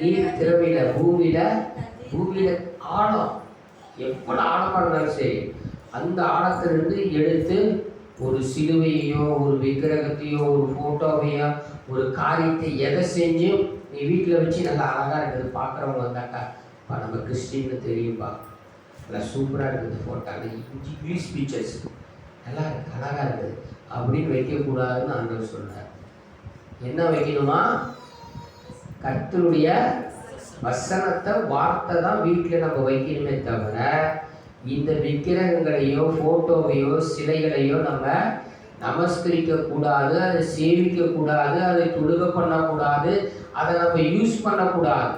நீர் திறமையில பூமியில பூமியில ஆழம். எவ்வளவு ஆழமா இருந்தாலும் சரி அந்த ஆழத்திலிருந்து எடுத்து ஒரு சிலுவையோ ஒரு விக்கிரகத்தையோ ஒரு போட்டோவையோ ஒரு காரியத்தை எதை செஞ்சும் நீ வீட்டில் வச்சு நல்லா அழகாக இருக்குது. பார்க்குறவங்க வந்தாக்கா இப்போ நம்ம கிறிஸ்டின்னு தெரியும்பா. நல்லா சூப்பராக இருக்குது ஃபோட்டோ இங்கிலீஷ் பிக்சர்ஸ் நல்லா இருக்கு அழகாக இருக்குது. அப்படின்னு வைக்கக்கூடாதுன்னு ஆண்டவர் சொன்னார் என்ன வைக்கணுமா? கர்த்தருடைய வசனத்தை வார்த்தை தான் வீட்டில் நம்ம வைக்கணுமே தவிர இந்த விக்கிரகங்களையோ ஃபோட்டோவையோ சிலைகளையோ நம்ம நமஸ்கரிக்க கூடாது அதை சேவிக்க கூடாது அதை தொழுக பண்ணக்கூடாது அதை நம்ம யூஸ் பண்ணக்கூடாது.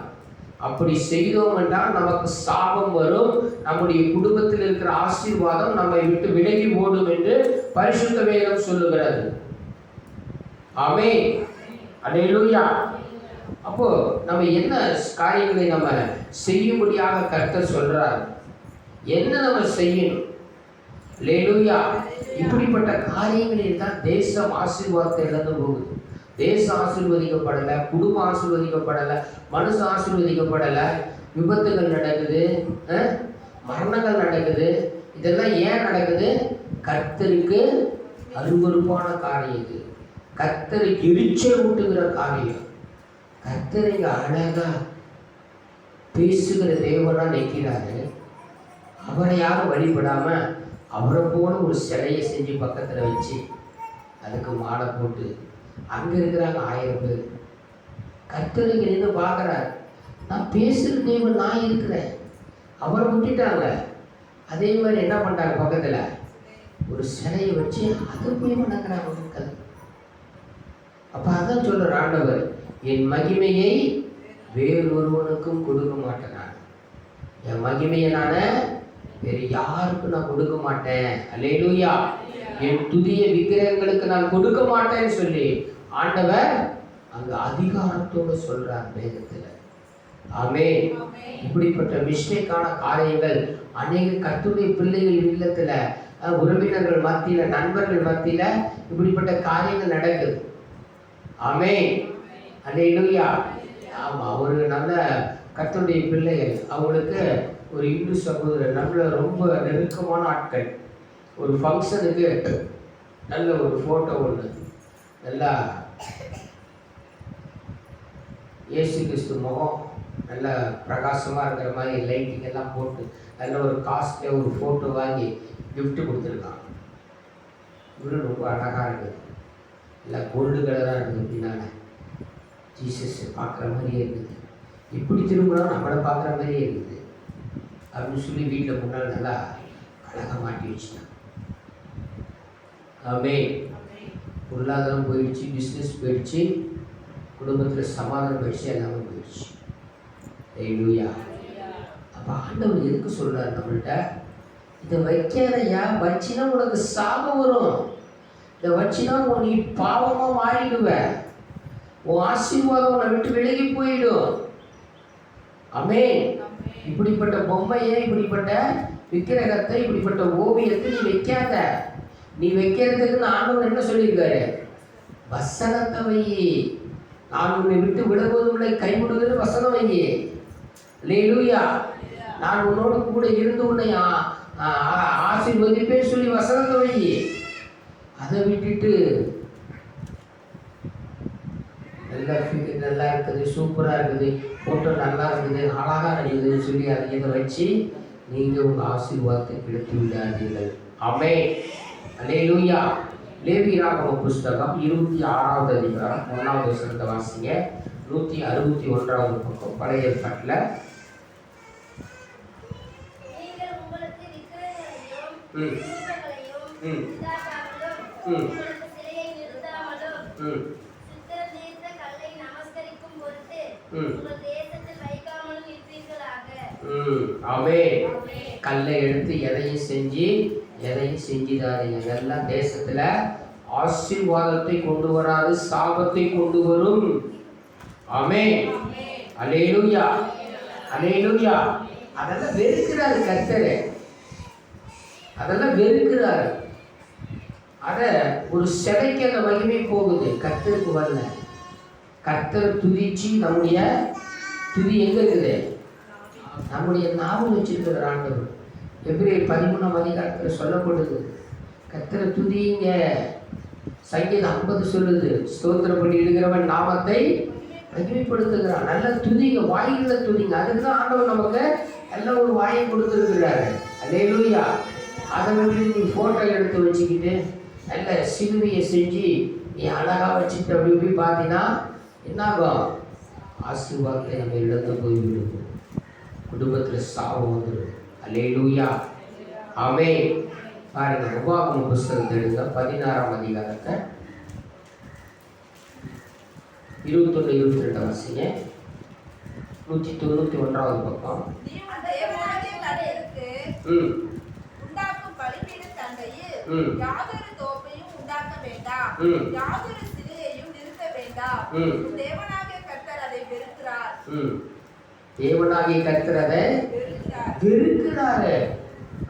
அப்படி செய்தோம் என்றால் நமக்கு சாபம் வரும் நம்முடைய குடும்பத்தில் இருக்கிற ஆசீர்வாதம் நம்மை விட்டு விலகி ஓடும் என்று பரிசுத்த வேதம் சொல்லுகிறது. அமே அலையிலுயா அப்போ நம்ம என்ன காரியங்களை நம்ம செய்யும்படியாக கர்த்தர் சொல்றார்? என்ன நம்ம செய்யணும்? லேலுயா இப்படிப்பட்ட காரியங்களில் தான் தேசம் ஆசீர்வாதத்தை இழந்து போகுது. தேசம் ஆசீர்வதிக்கப்படலை குடும்பம் ஆசீர்வதிக்கப்படலை மனுஷன் ஆசீர்வதிக்கப்படலை. விபத்துகள் நடக்குது மரணங்கள் நடக்குது. இதெல்லாம் ஏன் நடக்குது? கர்த்தருக்கு அருவருப்பான காரியம் இது. கர்த்தருக்கு எரிச்சல் ஊட்டுகிற காரியம். கர்த்தர் அழகாக அழகா பேசுகிற தேவனாக நிற்கிறாரு. அவரை யாரும் வழிபடாமல் அவரை போல ஒரு சிலையை செஞ்சு பக்கத்தில் வச்சு அதுக்கு மாலை போட்டு அங்கே இருக்கிறாங்க ஆயிரம் பேர். கர்த்தர் நின்று பார்க்கறாரு. நான் பேசுகிற தேவன் நான் இருக்கிறேன். அவரை விட்டுட்டாங்க. அதே மாதிரி என்ன பண்ணுறாங்க பக்கத்தில்? ஒரு சிலையை வச்சு அது போய் வணங்குறாங்க மக்கள். அப்போ அதான் சொல்கிற ஆண்டவர் என் மகிமையை வேறொருவனுக்கும் கொடுக்க மாட்டேன் நான் என் மகிமையை நான் வேறு யாருக்கும் நான் கொடுக்க மாட்டேன். அல்லேலூயா. என் துதிய விக்கிரகங்களுக்கு நான் கொடுக்க மாட்டேன்னு சொல்லி ஆண்டவர் அங்க அதிகாரத்தோட சொல்றார் வேதத்துல. ஆமே இப்படிப்பட்ட மிஸ்டேக்கான காரியங்கள் அநேக கத்துடைய பிள்ளைகள் இல்லத்துல உறவினர்கள் மத்தியில நண்பர்கள் மத்தியில இப்படிப்பட்ட காரியங்கள் நடக்குது. ஆமே அல்லேலூயா ஆமாம் ஒரு நல்ல கத்தனுடைய பிள்ளைகள். அவங்களுக்கு ஒரு இந்து சகோதரர் நல்ல ரொம்ப நெருக்கமான ஆட்கள். ஒரு ஃபங்க்ஷனுக்கு நல்ல ஒரு ஃபோட்டோ ஒன்று நல்லா இயேசு கிறிஸ்து முகம் நல்ல பிரகாசமாக இருக்கிற மாதிரி லைட்டிங் எல்லாம் போட்டு நல்ல ஒரு காஸ்ட்லியாக ஒரு ஃபோட்டோ வாங்கி கிஃப்ட் கொடுத்துருக்கான் இவரு ரொம்ப அழகாக இருக்குது நல்லா கோல்டு கலராக இருக்குது பின்னால் ஜீசஸ் பார்க்குற மாதிரியே இருக்குது இப்படி திரும்பினா நம்மளை பார்க்குற மாதிரியே இருக்குது அப்படின்னு சொல்லி வீட்டில் முன்னால் நல்லா அழகாக மாட்டி வச்சுட்டான் ஆமே பொருளாதாரம் போயிடுச்சு பிஸ்னஸ் போயிடுச்சு குடும்பத்தில் சமாதானம் போயிடுச்சு எல்லாமே போயிடுச்சு. ஐயா அப்போ ஆண்டவர் எதுக்கு சொல்கிறார் நம்மள்கிட்ட இதை வைக்காதயா வச்சினா உனக்கு சாபம் வரும். இதை வச்சுன்னா உன் நீ பாவமாக மாறிடுவேன் உன் ஆசீர்வாதம் உன்னை விட்டு விலகி போயிடும். அமே இப்படிப்பட்ட பொம்மையை இப்படிப்பட்ட விக்கிரகத்தை இப்படிப்பட்ட ஓவியத்தை நீ வைக்காத. நீ வைக்கிறதுக்கு நான் ஆண்டவர் என்ன சொல்லியிருக்காரு? வசனத்தை வை. நான் உன்னை விட்டு விடுவதும் இல்லை கைவிடுவது வசனம் வை. லேலூயா நான் உன்னோட கூட இருந்து உன்னை ஆசீர்வதிப்பேன் சொல்லி வசனத்தை வை. அதை விட்டுட்டு நல்லா figure நல்லா இருக்குது சூப்பராக இருக்குது ஃபோட்டோ நல்லா இருக்குது அழகாக நடிக்குதுன்னு சொல்லி அதை இதை வச்சு நீங்கள் உங்கள் ஆசீர்வாதத்தை கெடுத்து விடாதீர்கள். அமே அல்லேலூயா லேவியராகம புஸ்தகம் இருபத்தி ஆறாவது அதிகாரம் ஒன்றாவது வசனத்தை வாசிங்க. நூற்றி அறுபத்தி ஒன்றாவது பக்கம் பழைய ஏற்பாட்டில் ம். ம். ம். ம் சித்திரம் தீர்த்த கல்லை நமஸ்கரிக்கும் பொருட்டு ம். உங்கள் தேசத்தில் வைக்காமலும் இருப்பீர்களாக. ம் ஆமே ஆமென். கல்லை எடுத்து எதையும் செஞ்சு எதையும் செஞ்சிடாதீங்க. இதெல்லாம் தேசத்துல ஆசீர்வாதத்தை கொண்டு வராது சாபத்தை கொண்டு வரும். ஆமே. அலேலுயா அலேலுயா அதெல்லாம் வெறுக்கிறாரு கர்த்தரு. அதெல்லாம் வெறுக்கிறாரு. அத ஒரு சிலைக்கு அந்த மகிமை போகுது. கர்த்தருக்கு வரல. கர்த்தர் துதிச்சு நம்முடைய துதி எங்க இருக்குது? நம்முடைய நாவல் வச்சிருக்கிற ஆண்டவர். எப்படி பதிமூணாம் அதிகாரத்தில் சொல்லப்படுது. கத்திர துதிங்க. சங்கீதம் ஐம்பது சொல்லுது. ஸ்தோத்திரம் பண்ணி இருக்கிறவன் நாமத்தை மகிமைப்படுத்துகிறான். நல்ல துதிங்க வாயில துதிங்க. அதுக்கு தான் ஆண்டவர் நமக்கு நல்ல ஒரு வாயை கொடுத்துருக்கிறாரு. அல்லேலூயா. அதை வந்து நீ ஃபோட்டோ எடுத்து வச்சுக்கிட்டு நல்ல சிலுவையை செஞ்சு நீ அழகாக வச்சுட்டு அப்படி இப்படி பார்த்தீங்கன்னா என்னாகும் ஆசீர்வாதத்தை நம்ம இழந்து போய்விடுவோம். குடும்பத்தில் சாபம் வந்துடும் அல்லேலூயா. ஆமே பாருங்க உபாகம புஸ்தகத்தை எடுங்க பதினாறாம் அதிகாரத்தை. இருபத்தொன்று இருபத்தி ரெண்டு வாசிங்க. நூற்றி தொண்ணூற்றி ஒன்றாவது பக்கம். ம். உண்டாக்கும் பலிபீடத் தண்டையில் ம். யாதொரு தோப்பையும் உண்டாக்க வேண்டாம். ம். யாதொரு சிலையையும் நிறுத்த வேண்டாம் ம். உன் தேவனாகிய கர்த்தர் அதை வெறுக்கிறார். தேவனாகிய வெறுக்கிறாரு.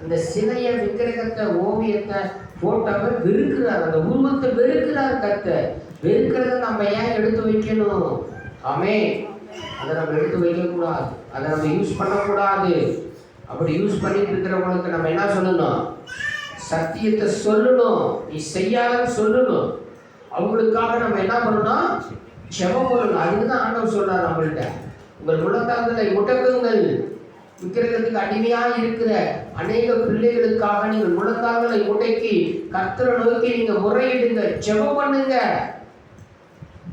அந்த சிலைய விக்கிரகத்தை ஓவியத்தை போட்டோவை வெறுக்கிறார். அந்த உருவத்தை வெறுக்கிறார் கர்த்தர். வெறுக்கிறத நம்ம ஏன் எடுத்து வைக்கணும்? ஆமே அதை நம்ம எடுத்து வைக்கக்கூடாது. அதை நம்ம யூஸ் பண்ணக்கூடாது. அப்படி யூஸ் பண்ணிட்டு இருக்கிறவங்களுக்கு நம்ம என்ன சொல்லணும்? சத்தியத்தை சொல்லணும். நீ செய்யாதன்னு சொல்லணும். அவங்களுக்காக நம்ம என்ன பண்ணணும்? செபம் பண்ணணும் அதுக்கு தான் ஆண்டவர் சொல்றார் நம்மள்கிட்ட உங்கள் முழந்தாங்களை முடக்குங்கள். விக்கிரகத்துக்கு அடிமையாக இருக்கிற அநேக பிள்ளைகளுக்காக நீங்கள் முழந்தாங்களை முடக்கி கர்த்தரை நோக்கி நீங்க முறையிடுங்க ஜெபம் பண்ணுங்க.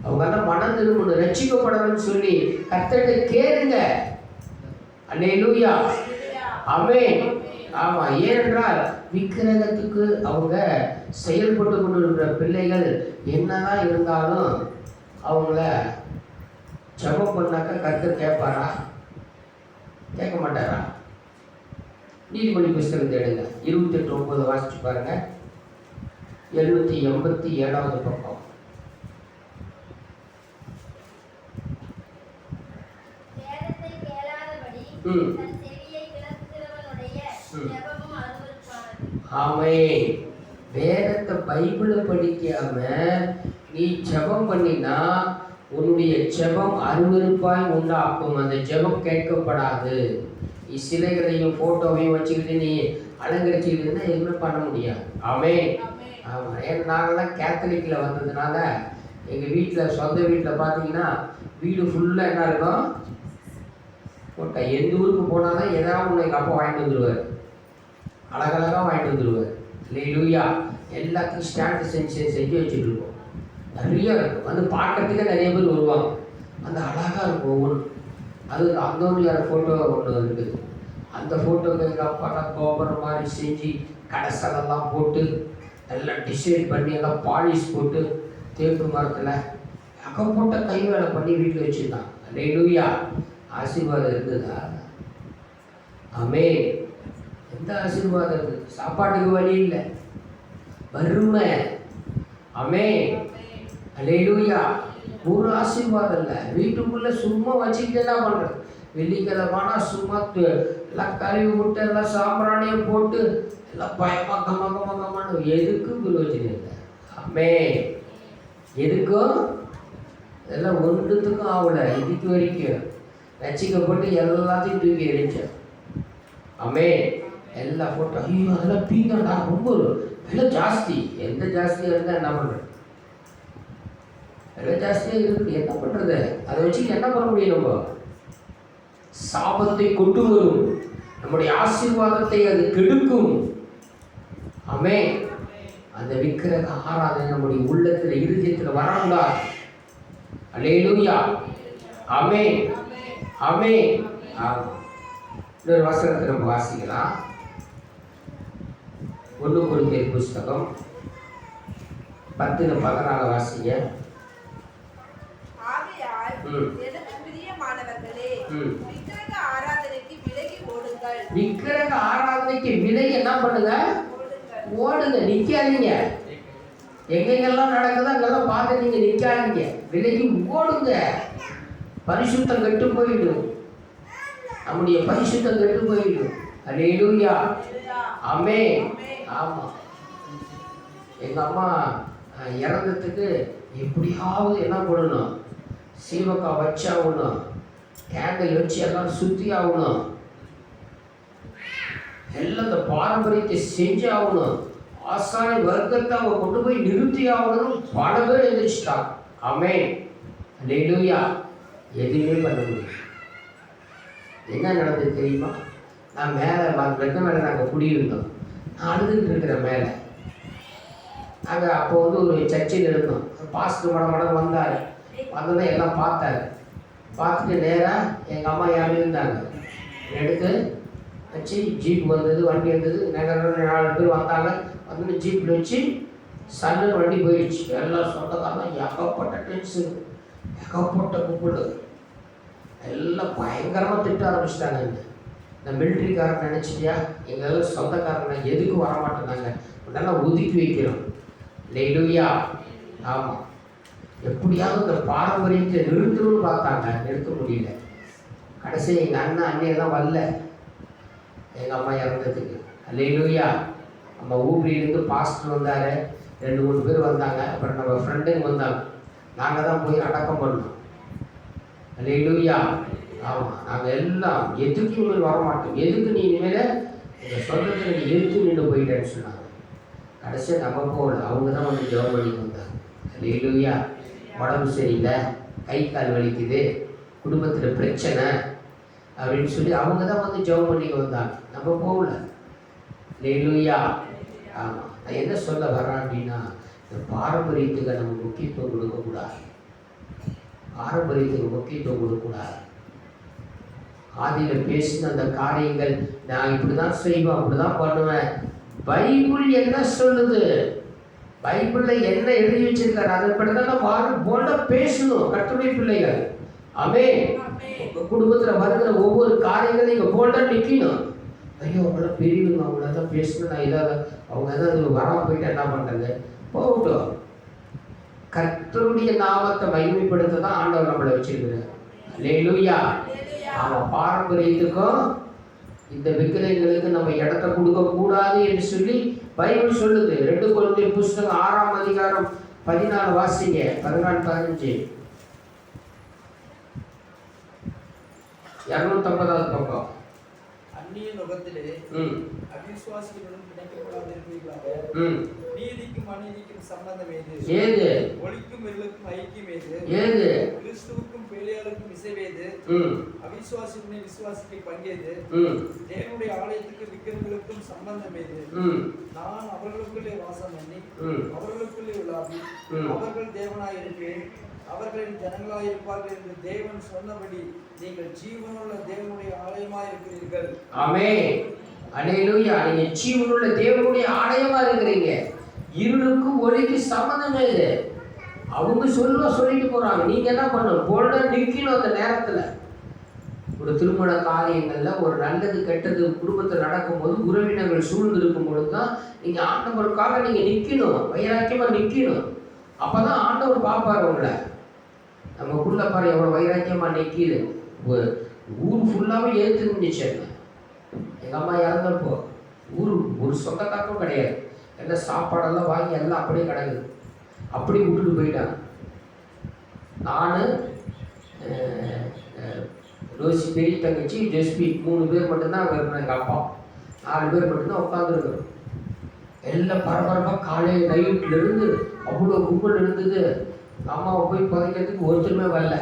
அவங்க எல்லாம் மனம் திரும்பணும். ரட்சிக்கப்படணும்னு சொல்லி கர்த்தர்கிட்ட கேளுங்க. லூயா அவே ஆமா ஏனென்றால் விக்கிரகத்துக்கு அவங்க செயல்பட்டு கொண்டிருக்கிற பிள்ளைகள் என்னதான் இருந்தாலும் அவங்கள ஜெபம் பண்ணாக்க கர்த்தர் கேட்பாரா? கேட்க மாட்டாரா? நீதிமொழி புஸ்தகத்தை எடுங்க இருபத்தெட்டு ஒன்பது வாசிச்சு பாருங்க. எழுநூத்தி எண்பத்தி ஏழாவது பக்கம். ஆமே வேதத்தை பைபிளை படிக்காம நீ ஜெபம் பண்ணினா உன்னுடைய ஜெபம் அருவருப்பாய் உண்டாக்கும். அந்த ஜெபம் கேட்கப்படாது. நீ சிலைகளையும் போட்டோவையும் வச்சுக்கிட்டு நீ அலங்கரிச்சுக்கிட்டு இருந்தா எதுவுமே பண்ண முடியாது. ஆமே. ஆமாம் ஏன்னா நாங்களாம் கேத்தலிக்கில் வந்ததுனால எங்கள் வீட்டில் சொந்த வீட்டில் பார்த்தீங்கன்னா வீடு ஃபுல்லாக என்ன இருக்கும்? போட்டா எந்த ஊருக்கு போனாலும் ஏதாவது ஒன்று எங்கள் அப்பா வாங்கிட்டு வந்துடுவார் அழகழகாக வாங்கிட்டு வந்துடுவார் லூயா எல்லாத்தையும் ஸ்டாண்டு செஞ்சு செஞ்சு வச்சுட்டு இருக்கோம் நிறைய இருக்கும். வந்து பார்க்கறதுக்கே நிறைய பேர் வருவாங்க. அந்த அழகாக இருக்கும் ஒவ்வொன்று அது அந்தோனியார் ஃபோட்டோ ஒன்று இருக்குது அந்த ஃபோட்டோக்கு எங்கள் அப்பாட்ட கோபுரம் மாதிரி செஞ்சு கடைசலெல்லாம் போட்டு எல்லாம் டிசைன் பண்ணி எல்லாம் பாலிஷ் போட்டு தேக்கு மரத்தில் அக்கப்போட்ட கை வேலை பண்ணி வீட்டில் வச்சுருந்தான். லூயா ஆசீர்வாதம் இருந்ததா? ஆமே எந்த ஆசீர்வாதம்? இருக்குது சாப்பாட்டுக்கு வழி இல்லை. வறுமை. ஆமே அலேலூயா ஒரு ஆசீர்வாதம் இல்லை வீட்டுக்குள்ளே சும்மா வச்சுக்கிட்டே தான் பண்ணுறது வெள்ளிக்கிழமானா சும்மா எல்லாம் கழுவி விட்டு எல்லாம் சாம்பிராணியை போட்டு எல்லாம் பயமா கம கம கம்மான்னு எதுக்கும் பிரயோஜனம் இல்லை. அம்மே. எதுக்கும்? எல்லாம் ஒன்றுத்துக்கும் ஆகல இதுக்கு வரைக்கும். ரசிக்கப்பட்டு எல்லாத்தையும் தூக்கி எரிச்சேன் அம்மே. எல்லா ஃபோட்டோ ஐயோ அதெல்லாம் பீங்கடா. ரொம்ப விலை ஜாஸ்தி. எந்த ஜாஸ்தியாக இருந்தால் என்ன பண்ணுறது விலை ஜாஸ்தியாக இருக்குது என்ன பண்ணுறது அதை வச்சு என்ன பண்ண முடியும் நம்ம? சாபத்தை கொண்டு வரும் நம்முடைய ஆசீர்வாதத்தை அது கெடுக்கும். ஆமே அந்த விக்கிரக ஆராதனை நம்முடைய உள்ளத்தில் இருதயத்தில் வரக்கூடாது அல்லேலூயா. ஆமே ஆமே. இன்னொரு வசனத்தை நம்ம வாசிக்கலாம். ஒன்று குருந்தியர் புஸ்தகம். பத்து பதினாலு வாசிங்க. எனக்கு பிரியமானவர்களே ம். விக்கிரக ஆராதனைக்கு விலகி ஓடுங்கள். விக்கிரக ஆராதனைக்கு விலை என்ன பண்ணுங்க? ஓடுங்க நிக்காதீங்க. எங்கெங்கெல்லாம் நடக்குதோ அங்கெல்லாம் பார்த்து நீங்க நிக்காதீங்க. விலகி ஓடுங்க. பரிசுத்தம் கெட்டு போயிடும். நம்முடைய பரிசுத்தம் கெட்டு போயிடும். அல்லேலூயா ஆமே ஆமா. எங்க அம்மா இறந்ததுக்கு எப்படியாவது என்ன பண்ணணும் சீவக்காய் வச்சாகணும். கேண்டில் வச்சு எல்லாம் சுற்றி ஆகணும் எல்லாம் இந்த பாரம்பரியத்தை செஞ்சு ஆகணும் ஆசாரி வர்க்கத்தை அவங்க கொண்டு போய் நிறுத்தி ஆகணும்னு பல பேர் எந்திரிச்சிட்டாங்க ஆமே லெலுயா எதுவுமே பண்ண முடியும் என்ன நடந்தது தெரியுமா? நான் மேலே வெட்ட மேலே நாங்கள் குடியிருந்தோம். நான் அழுதுட்டு இருக்கிறேன் மேலே. நாங்கள் அப்போ வந்து ஒரு சர்ச்சையில் இருந்தோம். பாஸ்டர் மடம் மடம் வந்தார். வந்ததை எல்லாம் பார்த்தாரு. பார்த்துட்டு நேராக எங்கள் அம்மா யாரும் இருந்தாங்க எடுத்து வச்சு ஜீப் வந்தது வண்டி வந்தது நகர நாலு பேர் வந்தாங்க. வந்து ஜீப்பில் வச்சு சண்டை வண்டி போயிடுச்சு. எல்லாம் சொந்தக்காரங்க ஏகப்பட்ட டென்ஷன் ஏகப்பட்ட கும்பிடு எல்லாம் பயங்கரமாக திட்ட ஆரம்பிச்சிட்டாங்க இந்த மிலிட்ரிக்காரன் நினச்சிட்டியா? எங்களால் சொந்தக்காரங்க எதுக்கு வர மாட்டேங்காங்க நல்லா ஒதுக்கி வைக்கிறோம் லெய்லுயா ஆமாம் எப்படியாவது இந்த பாரம்பரியத்தை நிறுத்தணும்னு பார்த்தாங்க. நிறுத்த முடியல. கடைசி எங்கள் அண்ணன் அண்ணியெல்லாம் வரல. எங்கள் அம்மா இறந்ததுக்கு. லெய்லுயா நம்ம ஊபிலிருந்து பாஸ்டர் வந்தார். ரெண்டு மூணு பேர் வந்தாங்க. அப்புறம் நம்ம ஃப்ரெண்டுங்க வந்தாங்க. நாங்கள் தான் போய் அடக்கம் பண்ணோம் லெய்லுயா ஆமாம் நாங்கள் எல்லாம் எதுக்கு இனிமேல் வரமாட்டோம்? எதுக்கு நீ இனிமேல் எங்கள் சொந்தத்தில் நீ எதுக்கு நின்று போயிட்டேன்னு சொன்னாங்க. கடைசியாக நம்ம போகல. அவங்க தான் வந்து ஜெபம் பண்ணிட்டு வந்தாங்க. லெய்லுயா உடம்பு சரியில்லை கை கால் வலிக்குது குடும்பத்தில் பிரச்சனை அப்படின்னு சொல்லி அவங்க தான் வந்து ஜெபம் பண்ணிக்க வந்தாங்க. நம்ம போகல. லெய்லுயா ஆமாம் நான் என்ன சொல்ல வரேன் அப்படின்னா இந்த பாரம்பரியத்துக்கு நம்ம முக்கியத்துவம் கொடுக்கக்கூடாது. பாரம்பரியத்துக்கு முக்கியத்துவம் கொடுக்கக்கூடாது. ஆதியில் பேசின அந்த காரியங்கள் நான் இப்படி தான் செய்வேன் அப்படி தான் பண்ணுவேன். பைபிள் என்ன சொல்லுது? பைபிளில் என்ன எழுதி வச்சிருக்காரு? அதன்படி தான் நம்ம வாழ் போல பேசணும் கட்டுரை பிள்ளைகள். அமே உங்கள் குடும்பத்தில் வருகிற ஒவ்வொரு காரியங்களையும் நீங்கள் போல்டாக நிற்கணும் ஐயோ அவங்கள பெரியவங்க அவங்கள தான் பேசணும். நான் இதாக அவங்க ஏதாவது வராமல் போயிட்டு என்ன பண்ணுறது போகட்டும். கர்த்தருடைய நாமத்தை மகிமைப்படுத்த தான் ஆண்டவர் நம்மளை வச்சிருக்கிறார். லேலுயா அவன் பாரம்பரியத்துக்கும் இந்த விக்கிரகங்களுக்கு நம்ம இடத்த கொடுக்க கூடாது என்று சொல்லி பைபிள் சொல்லுது ரெண்டு குழந்தை புஸ்தகம் ஆறாம் அதிகாரம் பதினாறு வாசிங்க பதினாலு பதினஞ்சு. இரநூத்தம்பதாவது பக்கம். அந்நிய நுகத்திலே அவிசுவாசிகளுடன் பிணைக்கப்படாதிருப்பீர்களாக. நீதிக்கும் அநீதிக்கும் சம்பந்தம் ஏது? ஒளிக்கும் இருளுக்கும் ஐக்கியம் ஏது? கிறிஸ்துவுக்கும் பேலியாளுக்கும் இசைவேது ம். அவிசுவாசிகளுடைய விசுவாசத்தை பங்கேது. தேவனுடைய ஆலயத்துக்கு விக்கிரங்களுக்கும் சம்பந்தம் ஏது நான் அவர்களுக்குள்ளே வாசம் பண்ணி அவர்களுக்குள்ளே உலாவி. அவர்கள் தேவனாயிருப்பேன். அவர்களின் ஜனங்களாயிருப்பார்கள் என்று தேவன் சொன்னபடி நீங்கள் ஜீவனுள்ள தேவனுடைய ஆலயமாயிருக்கிறீர்கள். ஆமே அலையிலுயா நீங்க ஜீவனுள்ள தேவனுடைய ஆலயமா இருக்கிறீங்க இருளுக்கும் ஒளிக்கு சம்மந்தம் இது அவங்க சொல்ல சொல்லிட்டு போகிறாங்க நீங்கள் என்ன பண்ணணும்? போல்டா நிற்கணும் அந்த நேரத்தில் ஒரு திருமண காரியங்கள்ல ஒரு நல்லது கெட்டது குடும்பத்தில் நடக்கும்போது உறவினர்கள் சூழ்ந்திருக்கும் பொழுது தான் நீங்கள் ஆண்டவருக்காக நீங்கள் நிற்கணும் வைராக்கியமாக நிற்கணும் அப்போ தான் ஆண்டவர் பார்ப்பார் உங்களை. நமக்குள்ள பாரு எவ்வளோ வைராக்கியமாக நிற்கிது ஊர் ஃபுல்லாகவே ஏற்று இருந்துச்சு எங்கள் அம்மா இறந்தப்போ. ஊர் ஒரு சொந்தக்காரரும் கிடையாது. எல்லாம் சாப்பாடெல்லாம் வாங்கி எல்லாம் அப்படியே கிடக்குது. அப்படியே விட்டுட்டு போயிட்டாங்க நான் ரோசி பெரிய தங்கச்சி ஜெஸ்பி மூணு பேர் மட்டும்தான் அங்கே இருக்கணும் எங்கள் அப்பா. நாலு பேர் மட்டும்தான் உட்காந்துருக்கணும் எல்லாம் பரபரப்பாக காலையில் நைட்ல இருந்து அவ்வளோ கும்பல் இருந்தது. அம்மாவை போய் புதைக்கிறதுக்கு ஒருத்தருமே வரல.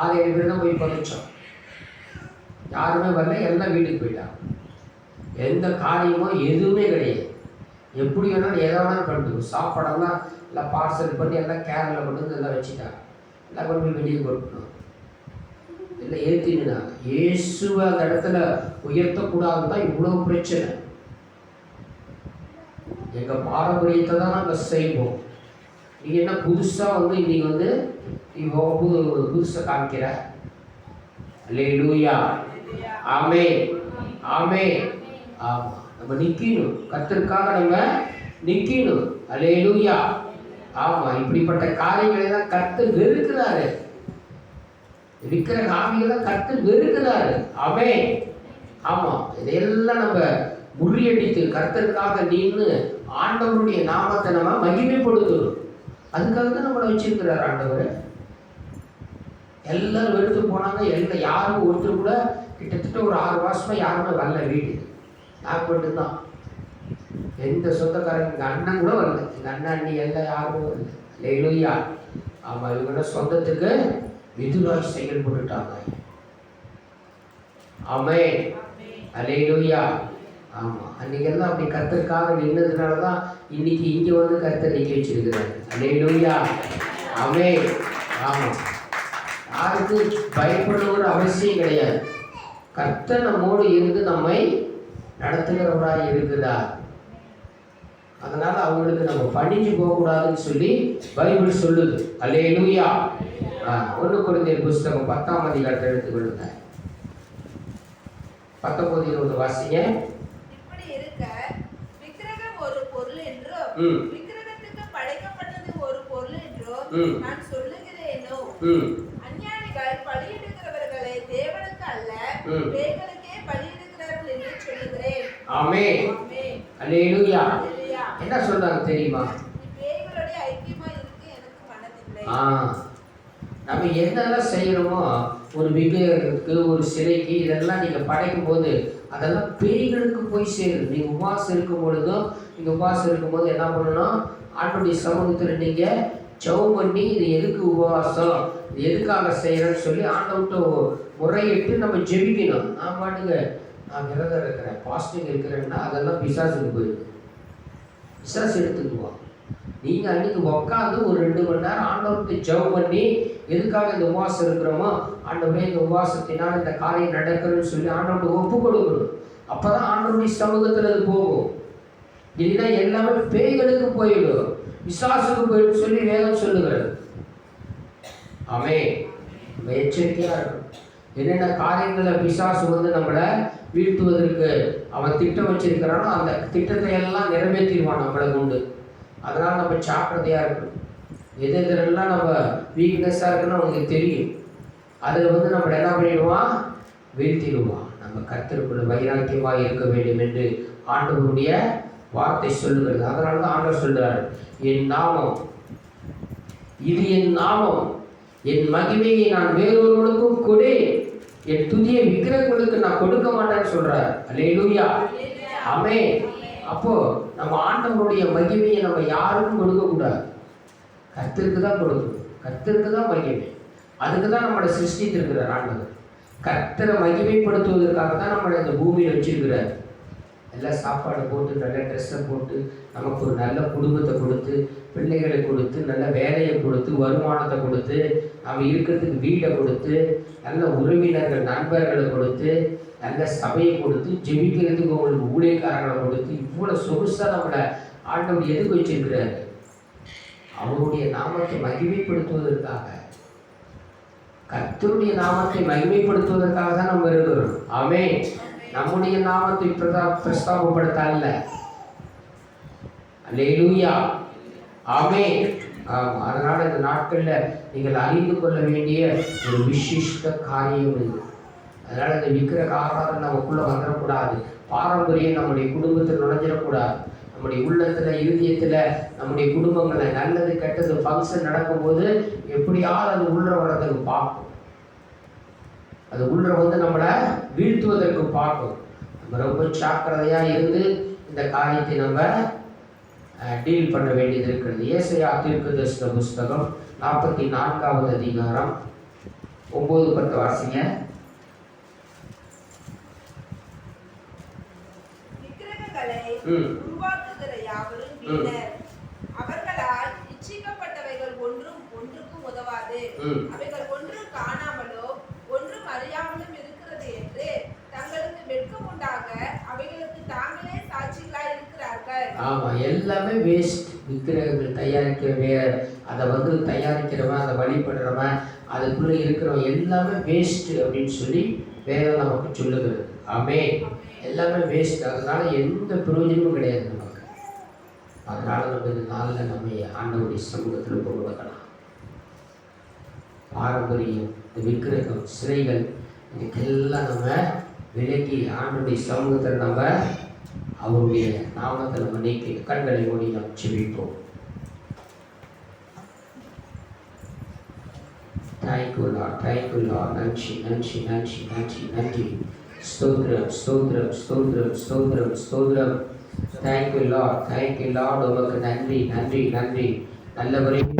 ஆறு ஏழு பேர் தான் போய் புதைச்சோம். யாருமே வரல எல்லாம் வீட்டுக்கு போயிட்டாங்க எந்த காரியமோ எதுவுமே கிடையாது. எப்படி வேணாலும் எதை வேணாலும் பண்ணிட்டு சாப்பாடெல்லாம் எல்லாம் பார்சல் பண்ணி எல்லாம் கேரில் கொண்டு வந்து எல்லாம் வச்சுட்டாங்க. எல்லாம் கொண்டு போய் வெளியே கொடுக்கணும். இல்லை ஏற்றினாங்க இயேசுவை அந்த இடத்துல உயர்த்தக்கூடாது தான் இவ்வளோ பிரச்சனை. எங்கள் பாரம்பரியத்தை தான் நாங்கள் செய்வோம். நீ என்ன புதுசாக வந்து இன்னைக்கு வந்து நீ உன் புது புதுசாக காமிக்கிற? அல்லேலூயா ஆமே ஆமே. ஆமாம் நம்ம நிற்கணும் கத்திற்காக நம்ம அலே லூயா ஆமா இப்படிப்பட்ட காரியங்களை தான் கத்து வெறுக்கிறாரு. இருக்கிற காவிகளை கத்து வெறுக்கிறாரு. ஆமே ஆமா இதையெல்லாம் நம்ம முறியடித்து கர்த்தருக்காக நின்று ஆண்டவருடைய நாமத்தை நம்ம மகிமைப்படுத்தணும். அதுக்காக தான் நம்மளை வச்சிருக்கிறார் ஆண்டவர். எல்லாரும் எடுத்து போனாங்க. எல்லாம் யாரும் ஒருத்தர் கூட கிட்டத்தட்ட ஒரு ஆறு மாசமா யாருமே வரல வீடு நான் மட்டும்தான் எந்த சொந்தக்காரங்க எங்கள் அண்ணன் கூட வரல. எங்கள் அண்ணன் அண்ணி எல்லாம் யாரும் வரல. லேலுயா ஆமாம் இவங்க சொந்தத்துக்கு விதுராய் செயல்பட்டுட்டாங்க ஆமே அலேலுயா ஆமாம் அன்னைக்கெல்லாம் அப்படி கத்தருக்காக நின்னதுனால தான் இன்னைக்கு இங்கே வந்து கத்தர் நிற்க வச்சிருக்கிறாரு. அலேலுயா ஆமே. ஆமாம் யாருக்கு பயப்படணுங்கிற அவசியம் கிடையாது. கர்த்தர் நம்மோடு இருந்து நம்மை நடத்துகிறவராக இருக்குதா அதனால அவங்களுக்கு நம்ம பணிஞ்சு போகக்கூடாதுன்னு சொல்லி பைபிள் சொல்லுது. அல்லேலூயா. ஒன்று குழந்தையர் புஸ்தகம் பத்தாம் அதிகாரத்தை எடுத்துக்கொள்ளுங்க. பத்தொன்பது இருபது வாசிங்க. விக்கிரகத்துக்கு படைக்கப்பட்டது ஒரு பொருள். நான் சொல்லுகிறேனோ ம் அஞ்ஞானிகள் பலியிடுகிறவர்களை தேவனுக்கு அல்ல ம். பேய்களுக்கே பலியிடுகிறார்கள் என்று சொல்லுகிறேன் ஆமே ஆமென். அல்லேலூயா சொல்றாங்க தெரியுமா? ஆ. நம்ம என்னெல்லாம் செய்கிறோமோ ஒரு விக்கிரகத்துக்கு ஒரு சிலைக்கு இதெல்லாம் நீங்கள் படைக்கும் போது அதெல்லாம் பேய்களுக்கு போய் சேரும். நீங்கள் உபவாசம் இருக்கும் பொழுதும் நீங்கள் உபவாசம் இருக்கும்போது என்ன பண்ணணும்? ஆண்டுடைய சமூகத்தில் நீங்கள் ஜெபம் பண்ணி இது எதுக்கு உபவாசம்? இது எதுக்காக செய்கிறேன்னு சொல்லி ஆண்டவர்கிட்ட முறையிட்டு நம்ம ஜெபிக்கணும். நான் பாட்டுங்க நான் விரதம் இருக்கிறேன் பாஸ்டிங் இருக்கிறேன்னா அதெல்லாம் பிசாசுக்கு போயிடுது பிசாசு எடுத்துக்குவான். நீங்கள் அன்றைக்கி உட்காந்து ஒரு ரெண்டு மணி நேரம் ஆண்டவருக்கு ஜெபம் பண்ணி எதுக்காக இந்த உபவாசம் இருக்கிறோமோ ஆண்டவரே இந்த உபவாசத்தினால் இந்த காரியம் நடக்கணும்னு சொல்லி ஆண்டவர்கிட்ட ஒப்பு கொடுக்கணும். அப்பதான் ஆண்டவருடைய சமூகத்தில் அது போகும். இல்லைன்னா எல்லாமே பேய்களுக்கு போயிடும். விசுவாசுக்கு போயிடும் சொல்லி வேதம் சொல்லுங்கள் ஆமே எச்சரிக்கையாக இருக்கும் என்னென்ன காரியங்களை பிசாசு வந்து நம்மளை வீழ்த்துவதற்கு அவன் திட்டம் வச்சிருக்கிறானோ அந்த திட்டத்தை எல்லாம் நிறைவேற்றிடுவான் நம்மளை கொண்டு. அதனால் நம்ம சாப்பிட்றதையாக இருக்கணும். எது எதுலெல்லாம் நம்ம வீக்னஸாக இருக்குன்னு அவனுக்கு தெரியும். அதில் வந்து நம்மளை என்ன பண்ணிடுவான் வீழ்த்திடுவான். நம்ம கர்த்தருக்குள்ள வைராக்கியமாக இருக்க வேண்டும் என்று ஆண்டவருடைய வார்த்தை சொல்லுகிறது. அதனால தான் ஆண்டவர் சொல்கிறார் என் நாமம் இது என் நாமம் என் மகிமையை நான் வேறொருவனுக்கும் கொடு. என் துதிய விக்கிரகங்களுக்கு நான் கொடுக்க மாட்டேன்னு சொல்றார் அல்லேலூயா. ஆமே அப்போ நம்ம ஆண்டவருடைய மகிமையை நம்ம யாருக்கும் கொடுக்க கூடாது. கத்திற்கு தான் கொடுக்கணும். கத்திற்கு தான் மகிமை. அதுக்கு தான் நம்மளை சிருஷ்டித்திருக்கிறார் ஆண்டவர். கர்த்தரை மகிமைப்படுத்துவதற்காக தான் நம்மளை இந்த பூமியில் வச்சிருக்கிறார். எல்லாம் சாப்பாடு போட்டு நல்ல ட்ரெஸ்ஸை போட்டு நமக்கு ஒரு நல்ல குடும்பத்தை கொடுத்து பிள்ளைகளை கொடுத்து நல்ல வேலையை கொடுத்து வருமானத்தை கொடுத்து நம்ம இருக்கிறதுக்கு வீடை கொடுத்து நல்ல உறவினர்கள் நண்பர்களை கொடுத்து நல்ல சபையை கொடுத்து ஜெபிக்கிறதுக்கு உங்களுக்கு ஊழியக்காரர்களை கொடுத்து இவ்வளோ சொகுசாக நம்மளை ஆண்டவர் எதுக்கு வச்சிருக்கிறாரு? அவருடைய நாமத்தை மகிமைப்படுத்துவதற்காக. கத்தருடைய நாமத்தை மகிமைப்படுத்துவதற்காக தான் நம்ம இருக்கிறோம். ஆமே நம்முடைய நாமத்தை பிரதா பிரஸ்தாபப்படுத்த அல்ல அல்லேலூயா ஆமே ஆமாம் அதனால இந்த நாட்களில் நீங்கள் அறிந்து கொள்ள வேண்டிய ஒரு விசிஷ்ட காரியம் இது. அதனால இந்த விக்கிரக ஆகாரம் நமக்குள்ள வந்துடக்கூடாது பாரம்பரியம் நம்முடைய குடும்பத்தில் நுழைஞ்சிடக்கூடாது நம்முடைய உள்ளத்துல இருதயத்துல நம்முடைய குடும்பங்களை நல்லது கெட்டது ஃபங்க்ஷன் நடக்கும்போது எப்படியாவது அது உள்ள வர்றதுக்கு பார்ப்போம். அது உள்ள வந்து நம்மளை வீழ்த்துவதற்கு பார்க்கும். நம்ம ரொம்ப ஜாக்கிரதையா இருந்து இந்த காரியத்தை நம்ம டீல் பண்ண வேண்டியது இருக்கிறது. ஏசையா தீர்க்கதரிசன புஸ்தகம் நாற்பத்தி நான்காவது அதிகாரம் ஒன்பது பத்து வாசிங்க. அவர்களால் இச்சிக்கப்பட்டவைகள் ஒன்றும் ஒன்றுக்கும் உதவாது. அவைகள் ஒன்றும் காணாமலோ ஆமாம் எல்லாமே வேஸ்ட் விக்கிரகங்கள் தயாரிக்கிற வே அதை வந்து தயாரிக்கிறவன் அதை வழிபடுறவன் அதுக்குள்ளே இருக்கிறவன் எல்லாமே வேஸ்ட் அப்படின்னு சொல்லி வேதம் நமக்கு சொல்லுகிறது. ஆமே எல்லாமே வேஸ்ட் அதனால எந்த பிரயோஜனமும் கிடையாது நமக்கு. அதனால நம்ம இந்த நாளில் நம்ம ஆண்டவருடைய சமூகத்தில் கொண்டு பாரம்பரியம் இந்த விக்கிரகம் சிலைகள் இதுக்கெல்லாம் நம்ம விலக்கி ஆண்டுடைய சமூகத்தில் நம்ம அவருடைய நாமத்தை நம்ம நீக்கி கண்களை ஓடி நாம் செவிப்போம் தேங்க்யூ லார்ட் நன்றி நன்றி நன்றி நன்றி நன்றி. ஸ்தோத்ரம் ஸ்தோத்ரம் ஸ்தோத்ரம் ஸ்தோத்ரம் ஸ்தோத்ரம் தேங்க்யூ லார்ட் தேங்க்யூ லார்ட் உமக்கு நன்றி நன்றி நன்றி. நல்லவரே.